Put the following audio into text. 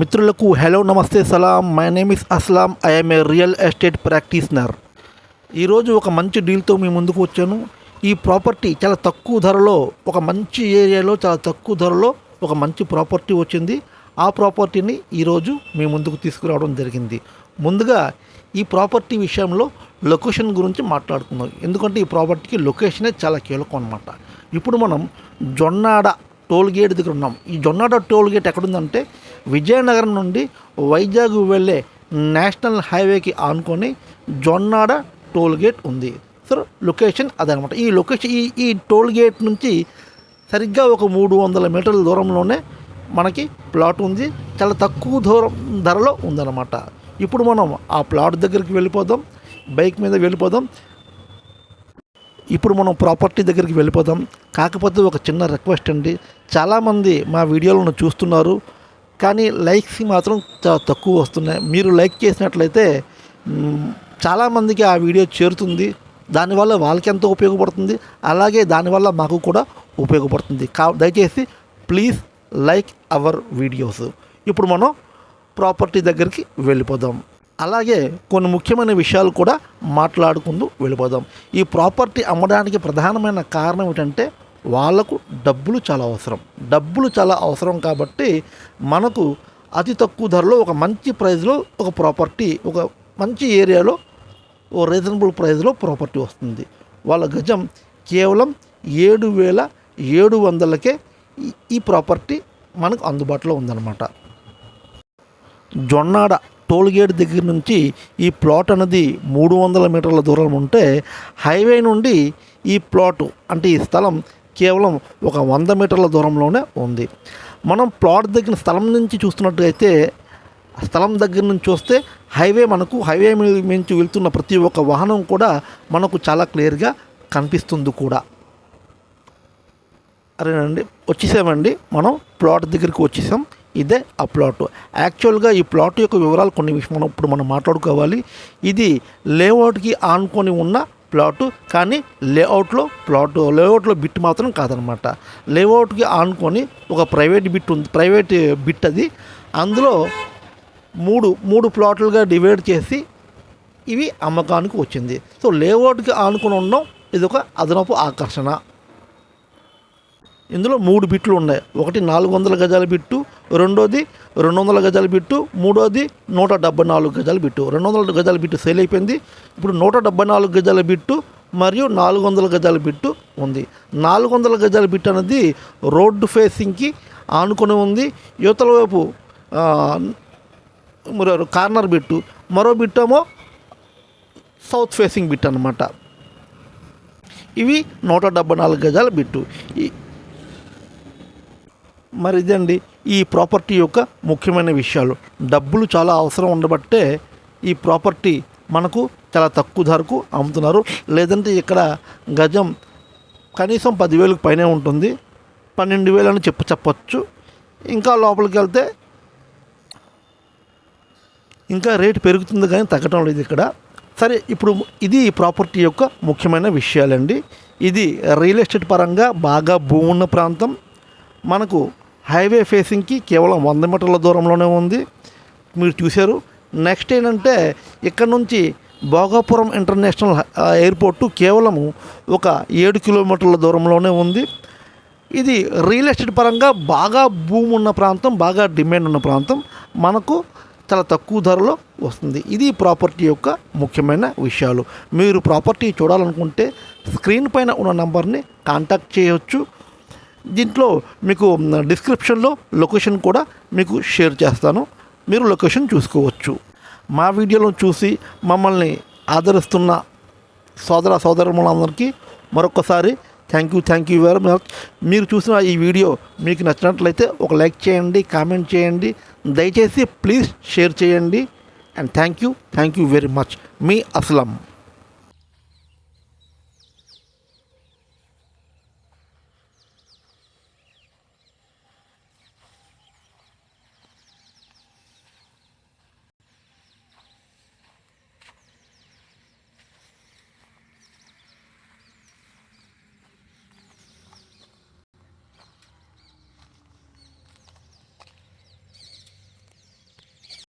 మిత్రులకు హలో నమస్తే సలాం my name is Aslam I'm a real estate practitioner. ఈరోజు ఒక మంచి డీల్తో మీ ముందుకు వచ్చాను. ఈ ప్రాపర్టీ చాలా తక్కువ ధరలో ఒక మంచి ఏరియాలో చాలా తక్కువ ధరలో ఒక మంచి ప్రాపర్టీ వచ్చింది. ఆ ప్రాపర్టీని ఈరోజు మీ ముందుకు తీసుకురావడం జరిగింది. ముందుగా ఈ ప్రాపర్టీ విషయంలో లొకేషన్ గురించి మాట్లాడుకుందాం. ఎందుకంటే ఈ ప్రాపర్టీకి లొకేషనే చాలా కీలకం అనమాట ఇప్పుడు మనం జొన్నాడ టోల్ గేట్ దగ్గర ఉన్నాం. ఈ జొన్నాడ టోల్ గేట్ ఎక్కడుందంటే విజయనగరం నుండి వైజాగ్ వెళ్ళే నేషనల్ హైవేకి ఆనుకొని జొన్నాడ టోల్ గేట్ ఉంది. సో లొకేషన్ అదనమాట. ఈ లొకేషన్ ఈ ఈ టోల్ గేట్ నుంచి సరిగ్గా ఒక మూడు వందల మీటర్ల దూరంలోనే మనకి ప్లాట్ ఉంది. చాలా తక్కువ దూరం ధరలో ఉందన్నమాట. ఇప్పుడు మనం ఆ ప్లాట్ దగ్గరికి వెళ్ళిపోదాం. బైక్ మీద వెళ్ళిపోదాం. ఇప్పుడు మనం ప్రాపర్టీ దగ్గరికి వెళ్ళిపోదాం. కాకపోతే ఒక చిన్న రిక్వెస్ట్ అండి. చాలామంది మా వీడియోలను చూస్తున్నారు. కానీ లైక్స్ మాత్రం చాలా తక్కువ వస్తున్నాయి. మీరు లైక్ చేసినట్లయితే చాలామందికి ఆ వీడియో చేరుతుంది. దానివల్ల వాళ్ళకి ఎంతో ఉపయోగపడుతుంది. అలాగే దానివల్ల మాకు కూడా ఉపయోగపడుతుంది. కా దయచేసి ప్లీజ్ లైక్ అవర్ వీడియోస్ ఇప్పుడు మనం ప్రాపర్టీ దగ్గరికి వెళ్ళిపోదాం. అలాగే కొన్ని ముఖ్యమైన విషయాలు కూడా మాట్లాడుకుంటూ వెళ్ళిపోదాం. ఈ ప్రాపర్టీ అమ్మడానికి ప్రధానమైన కారణం ఏంటంటే వాళ్ళకు డబ్బులు చాలా అవసరం. డబ్బులు చాలా అవసరం కాబట్టి మనకు అతి తక్కువ ధరలో ఒక మంచి ప్రైస్లో ఒక ప్రాపర్టీ ఒక మంచి ఏరియాలో ఓ రీజనబుల్ ప్రైస్లో ప్రాపర్టీ వస్తుంది. వాళ్ళ గజం కేవలం ఏడు వేల ఏడు వందలకే ఈ- ఈ ప్రాపర్టీ మనకు అందుబాటులో ఉందన్నమాట. జొన్నాడ టోల్గేట్ దగ్గర నుంచి ఈ ప్లాట్ అనేది మూడు వందల మీటర్ల దూరం ఉంటే హైవే నుండి ఈ ప్లాట్ అంటే ఈ స్థలం కేవలం ఒక వంద మీటర్ల దూరంలోనే ఉంది. మనం ప్లాట్ దగ్గర స్థలం నుంచి చూస్తున్నట్టయితే స్థలం దగ్గర నుంచి చూస్తే హైవే మనకు హైవే నుంచి వెళ్తున్న ప్రతి ఒక్క వాహనం కూడా మనకు చాలా క్లియర్గా కనిపిస్తుంది కూడా. అరేనండి వచ్చేసామండి. మనం ప్లాట్ దగ్గరికి వచ్చేసాం. ఇదే ఆ ప్లాట్. యాక్చువల్గా ఈ ప్లాట్ యొక్క వివరాలు కొన్ని విషయం మనం ఇప్పుడు మనం మాట్లాడుకోవాలి. ఇది లేఅవుట్కి ఆనుకొని ఉన్న ప్లాటు కానీ లేఅవుట్లో ప్లాట్ లేఅవుట్లో బిట్ మాత్రం కాదనమాట. లేఅవుట్కి ఆనుకొని ఒక ప్రైవేట్ బిట్ ఉంది ప్రైవేట్ బిట్ అది. అందులో మూడు మూడు ప్లాట్లుగా డివైడ్ చేసి ఇవి అమ్మకానికి వచ్చింది. సో లేఅవుట్కి ఆనుకొని ఉండడం ఇది ఒక అదనపు ఆకర్షణ. ఇందులో మూడు బిట్లు ఉన్నాయి. ఒకటి నాలుగు వందల గజాల బిట్టు రెండోది రెండు వందల గజాల బిట్టు మూడోది నూట డెబ్బై నాలుగు గజాల బిట్టు. రెండు వందల గజాల బిట్టు సేల్ అయిపోయింది. ఇప్పుడు నూట డెబ్బై నాలుగు గజాల బిట్టు మరియు నాలుగు వందల గజాల బిట్టు ఉంది. నాలుగు వందల గజాల బిట్టు అనేది రోడ్డు ఫేసింగ్కి ఆనుకొని ఉంది. యువతల వైపు కార్నర్ బిట్టు. మరో బిట్టేమో సౌత్ ఫేసింగ్ బిట్ అనమాట ఇవి నూట డెబ్బై నాలుగు గజాల బిట్టు. ఈ మరి ఇదండి ఈ ప్రాపర్టీ యొక్క ముఖ్యమైన విషయాలు. డబ్బులు చాలా అవసరం ఉండబట్టే ఈ ప్రాపర్టీ మనకు చాలా తక్కువ ధరకు అమ్ముతున్నారు. లేదంటే ఇక్కడ గజం కనీసం పదివేలకు పైనే ఉంటుంది. పన్నెండు వేలు అని చెప్పు చెప్పచ్చు. ఇంకా లోపలికి వెళ్తే ఇంకా రేటు పెరుగుతుంది కానీ తగ్గటం లేదు ఇక్కడ. సరే ఇప్పుడు ఇది ఈ ప్రాపర్టీ యొక్క ముఖ్యమైన విషయాలండి. ఇది రియల్ ఎస్టేట్ పరంగా బాగా భూమి ఉన్న ప్రాంతం. మనకు హైవే ఫేసింగ్కి కేవలం వంద మీటర్ల దూరంలోనే ఉంది. మీరు చూశారు. నెక్స్ట్ ఏంటంటే ఇక్కడ నుంచి భోగాపురం ఇంటర్నేషనల్ ఎయిర్పోర్టు కేవలము ఒక ఏడు కిలోమీటర్ల దూరంలోనే ఉంది. ఇది రియల్ ఎస్టేట్ పరంగా బాగా భూమి ఉన్న ప్రాంతం బాగా డిమాండ్ ఉన్న ప్రాంతం. మనకు చాలా తక్కువ ధరలో వస్తుంది. ఇది ప్రాపర్టీ యొక్క ముఖ్యమైన విషయాలు. మీరు ప్రాపర్టీ చూడాలనుకుంటే స్క్రీన్ పైన ఉన్న నంబర్ని కాంటాక్ట్ చేయవచ్చు దీంట్లో మీకు డిస్క్రిప్షన్లో లొకేషన్ కూడా మీకు షేర్ చేస్తాను. మీరు లొకేషన్ చూసుకోవచ్చు. మా వీడియోలను చూసి మమ్మల్ని ఆదరిస్తున్న సోదర సోదరులందరికీ మరొకసారి thank you thank you very much మీరు చూసిన ఈ వీడియో మీకు నచ్చినట్లయితే ఒక లైక్ చేయండి కామెంట్ చేయండి. దయచేసి ప్లీజ్ షేర్ చేయండి. And thank you thank you very much me Aslam.